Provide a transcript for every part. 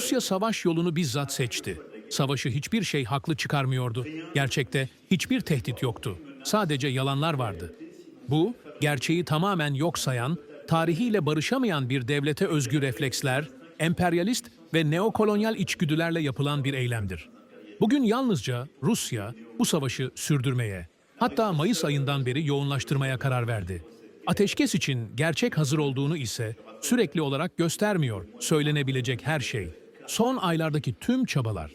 Rusya savaş yolunu bizzat seçti. Savaşı hiçbir şey haklı çıkarmıyordu. Gerçekte hiçbir tehdit yoktu. Sadece yalanlar vardı. Bu, gerçeği tamamen yok sayan, tarihiyle barışamayan bir devlete özgü refleksler, emperyalist ve neokolonyal içgüdülerle yapılan bir eylemdir. Bugün yalnızca Rusya bu savaşı sürdürmeye, hatta Mayıs ayından beri yoğunlaştırmaya karar verdi. Ateşkes için gerçek hazır olduğunu ise sürekli olarak göstermiyor söylenebilecek her şey. Son aylardaki tüm çabalar.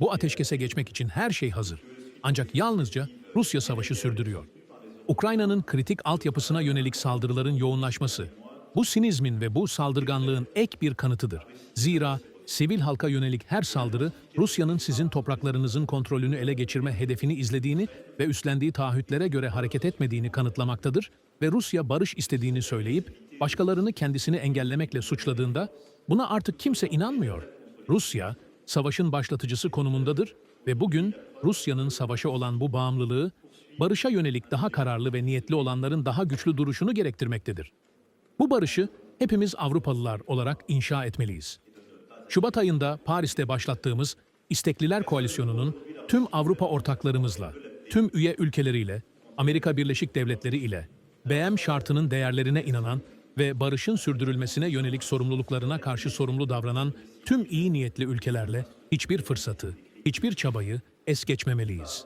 Bu ateşkese geçmek için her şey hazır. Ancak yalnızca Rusya savaşı sürdürüyor. Ukrayna'nın kritik altyapısına yönelik saldırıların yoğunlaşması, bu sinizmin ve bu saldırganlığın ek bir kanıtıdır. Zira sivil halka yönelik her saldırı, Rusya'nın sizin topraklarınızın kontrolünü ele geçirme hedefini izlediğini ve üstlendiği taahhütlere göre hareket etmediğini kanıtlamaktadır ve Rusya barış istediğini söyleyip, başkalarını kendisini engellemekle suçladığında, buna artık kimse inanmıyor. Rusya, savaşın başlatıcısı konumundadır ve bugün Rusya'nın savaşa olan bu bağımlılığı, barışa yönelik daha kararlı ve niyetli olanların daha güçlü duruşunu gerektirmektedir. Bu barışı hepimiz Avrupalılar olarak inşa etmeliyiz. Şubat ayında Paris'te başlattığımız İstekliler Koalisyonu'nun tüm Avrupa ortaklarımızla, tüm üye ülkeleriyle, Amerika Birleşik Devletleri ile, BM şartının değerlerine inanan ve barışın sürdürülmesine yönelik sorumluluklarına karşı sorumlu davranan tüm iyi niyetli ülkelerle hiçbir fırsatı, hiçbir çabayı es geçmemeliyiz.